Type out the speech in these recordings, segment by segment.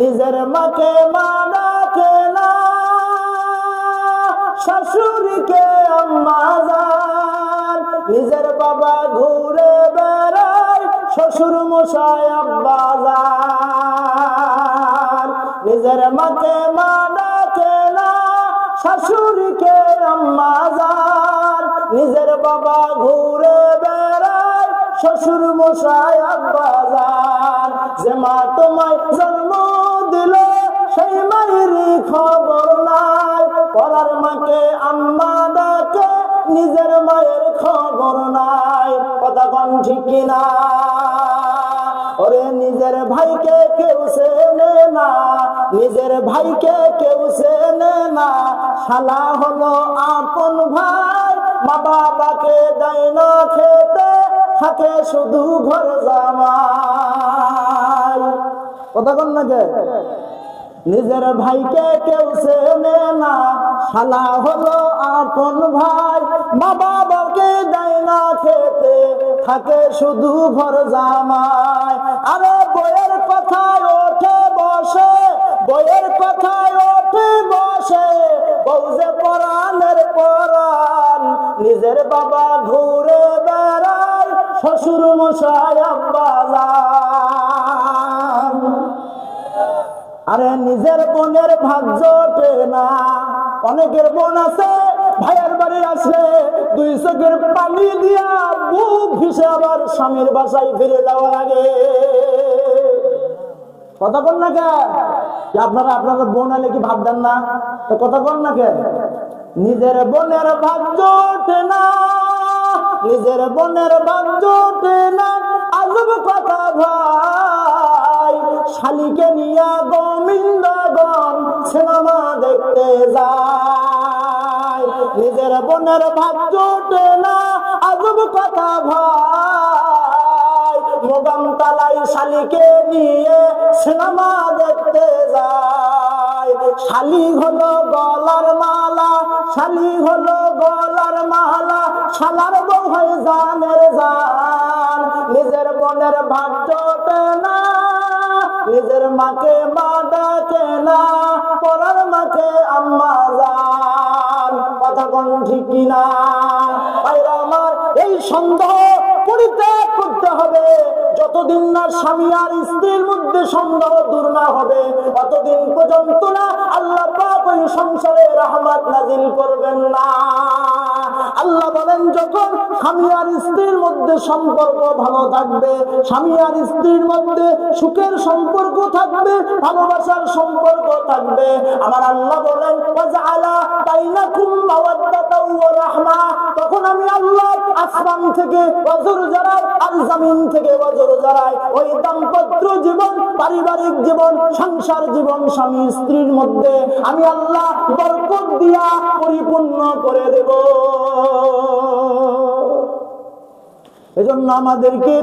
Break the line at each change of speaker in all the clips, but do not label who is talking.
নিজের মাকে মা ডাকে না, শাশুড়িকে আম্মা নিজের বাবা ঘুরে বেড়ায়, শ্বশুর মশাই আব্বা নিজের মাকে মা ডাকে না, শাশুড়িকে যান নিজের বাবা ঘুরে বেড়ায় শ্বশুর মশাই আব্বা যান যে মা তোমায় জন্ম দিল, সেই মায়ের খবর নাই। পরার মাকে, আম্মা ডাকে, নিজের মায়ের খবর নাই। কথা কন ঠিক কিনা? ওরে নিজের ভাইকে কেউ চেনে না, নিজের ভাইকে কেউ চেনে না। শালা হলো আপন ভাই, মা বাবাকে দেয় না খেতে থাকে শুধু ঘর জামাই। কথা কন না নিজের ভাইকে কেউ চেনে না। শালা হলো আপন ভাই? মা বাবাকে দেয় না খেতে। থাকে শুধু ঘর জামাই। আরে বইয়ের কথায় ওঠে বসে। বইয়ের কথায় ওঠে বসে। বউজে পরাণের পরাণ। নিজের বাবা ঘুরে শ্বশুর মশাই আরে নিজের বোনের ভাগ্য না। অনেকের বোন আছে, ভাইয়ের বাড়ি আসলে দুই চোখের পানি দিয়া বুক ভিসে আবার স্বামীর বাসায় ফিরে যাওয়ার আগে। কথা বল না কে যে আপনারা আপনাদের বোন আলে কি ভাব দেন না? তো কথা বল না কে নিজের বোনের ভাগ্য না। নিজের বোনের ওঠে না আজব কথা ভাই। শালিকে নিয়া গোবিন্দগণ সিনেমা দেখতে যায়। নিজের বোনের ওঠে না আজব কথা ভাই। মোগাম তালাই শালিকে নিয়ে সিনেমা দেখতে যায়। শালি হলো গলার মালা, শালি হলো গলার মালা, শালার বউ হয় জানের জান। নিজের বোনের ওঠে না, নিজের মাকে মা ডাকে না, পরার মাকে আম্মা যান কথা কোন ঠিক কিনা? আমার এই সন্দেহ করতে যতদিন না স্বামী আর স্ত্রীর মধ্যে সন্দেহ দূর না হবে, ততদিন পর্যন্ত না আল্লাহ ওই সংসারে রহমত নাজিল করবেন না। আল্লাহ বলেন, যখন স্বামী আর স্ত্রীর মধ্যে সম্পর্ক ভালো থাকবে, স্বামী আর স্ত্রীর মধ্যে সুখের সম্পর্ক থাকবে, ভালোবাসার সম্পর্ক থাকবে, আমার আল্লাহ বলেন, ওয়াজআলা বাইনাকুম ওয়া রাহমা। তখন আমি আল্লাহ আসমান থেকে ওয়াজুর জারাই আর জমিন থেকে ওয়াজুর জারাই ওই দাম্পত্য জীবন, পারিবারিক জীবন, সংসার জীবন, স্বামী স্ত্রীর মধ্যে আমি আল্লাহ বরকত দিয়া পরিপূর্ণ করে দেব। এজন্য আমাদেরকে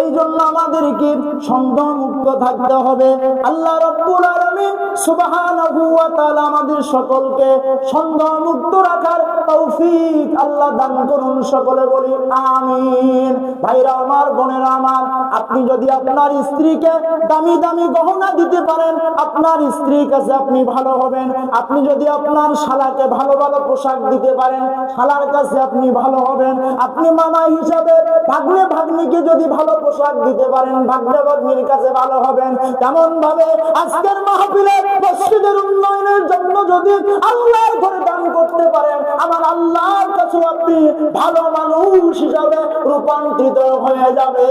এই জন্য আমাদেরকে সন্দেহ মুক্ত থাকতে হবে। আল্লাহ রব্বুল আলামিন সুবহানাহু ওয়া তাআলা আমাদের সকলকে সন্দেহ মুক্ত রাখার তৌফিক আল্লাহ দান করুন সকলে বলি, আমিন। ভাইরা আমার, বোনেরা আমার, আপনি যদি আপনার স্ত্রীকে দামি দামি গহনা দিতে পারেন, আপনার স্ত্রীর কাছে আপনি ভালো হবেন। আপনি যদি আপনার শালাকে ভালো ভালো পোশাক দিতে পারেন, শালার কাছে আপনি ভালো হবেন। আপনি মামা হিসাবে ভাগ্নে ভাগ্নিকে যদি ভালো পোশাক দিতে পারেন ভাগ্নে ভাগ্নির কাছে ভালো হবেন। তেমন ভাবে আজকের মাহফিলে মসজিদের উন্নয়নের জন্য যদি আল্লাহর ঘরে দান করতে পারেন, আমার আল্লাহর কাছে আপনি ভালো মানুষ হিসাবে রূপান্তরিত হয়ে যাবে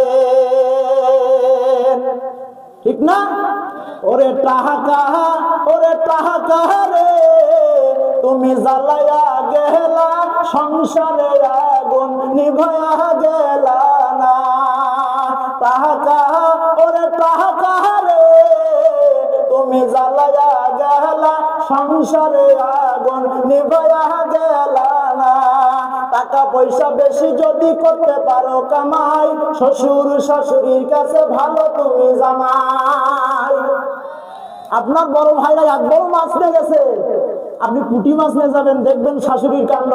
ঠিক না? ওরে টাহা কাহা ওরে টাহা কাহা রে, তুমি জ্বালায়া গেলা সংসারে আগুন নিভয়া সংসারে আগুন নিভয়া গেলা না। টাকা পয়সা বেশি যদি করতে পারো কামাই, শ্বশুর শাশুড়ির কাছে ভালো তুমি জামাই। আপনার বড় ভাইরা এক বড় মাছ নিয়ে গেছে। আপনি পুঁটি মাছ নিয়ে যাবেন, দেখবেন শাশুড়ির কাণ্ড।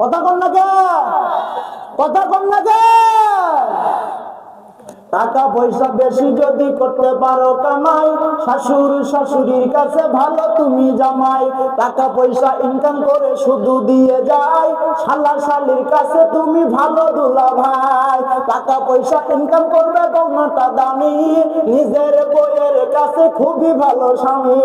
কথা কন কথা কন কে? টাকা পয়সা বেশি যদি করতে পারো কামাই শাশুর শাশুড়ির কাছে ভালো তুমি জামাই। টাকা পয়সা ইনকাম করে শুধু দিয়ে যাই শালা শালির কাছে তুমি ভালো দুলা ভাই টাকা পয়সা ইনকাম করবে কৌমাটা দামি। নিজের বইয়ের কাছে খুবই ভালো স্বামী।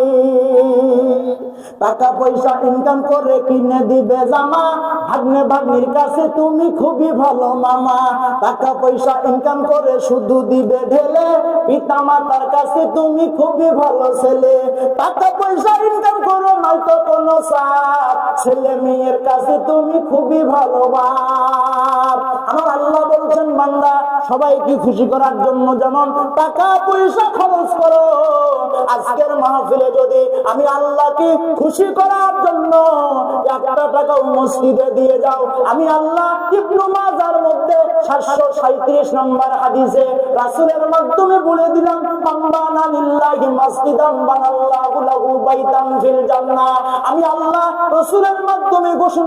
টাকা পয়সা ইনকাম করে কিনে দিবে জামা। ভাগ্নে ভাগ্নির কাছে তুমি খুবই ভালো মামা। টাকা পয়সা ইনকাম করে শুধু দিবে ঢেলে। পিতা মাতার কাছে তুমি খুবই ভালো ছেলে। টাকা পয়সা ইনকাম করো নয়তো কোনো সাপ। ছেলে মেয়ের কাছে তুমি খুবই ভালো বাপ। আমার আল্লাহ বলছেন, বান্দা, সবাইকে খুশি করার জন্য যেমন টাকা পয়সা খরচ করো, আজকের মাহফিলে যদি আমি আল্লাহকে খুশি করার জন্য একটা টাকাও মসজিদে দিয়ে যাও, আমি আল্লাহ ইবনু মাজার মধ্যে সাতশো সাঁত্রিশ নম্বর হাদিসে রাসূলের মাধ্যমে বলে দিলাম মাম্বানা লিল্লাহি মাসজিদান বানাল্লাহু লাহু বাইতান ফিল জান্নাহ। আমি আল্লাহ রাসূলের মাধ্যমে ঘোষণা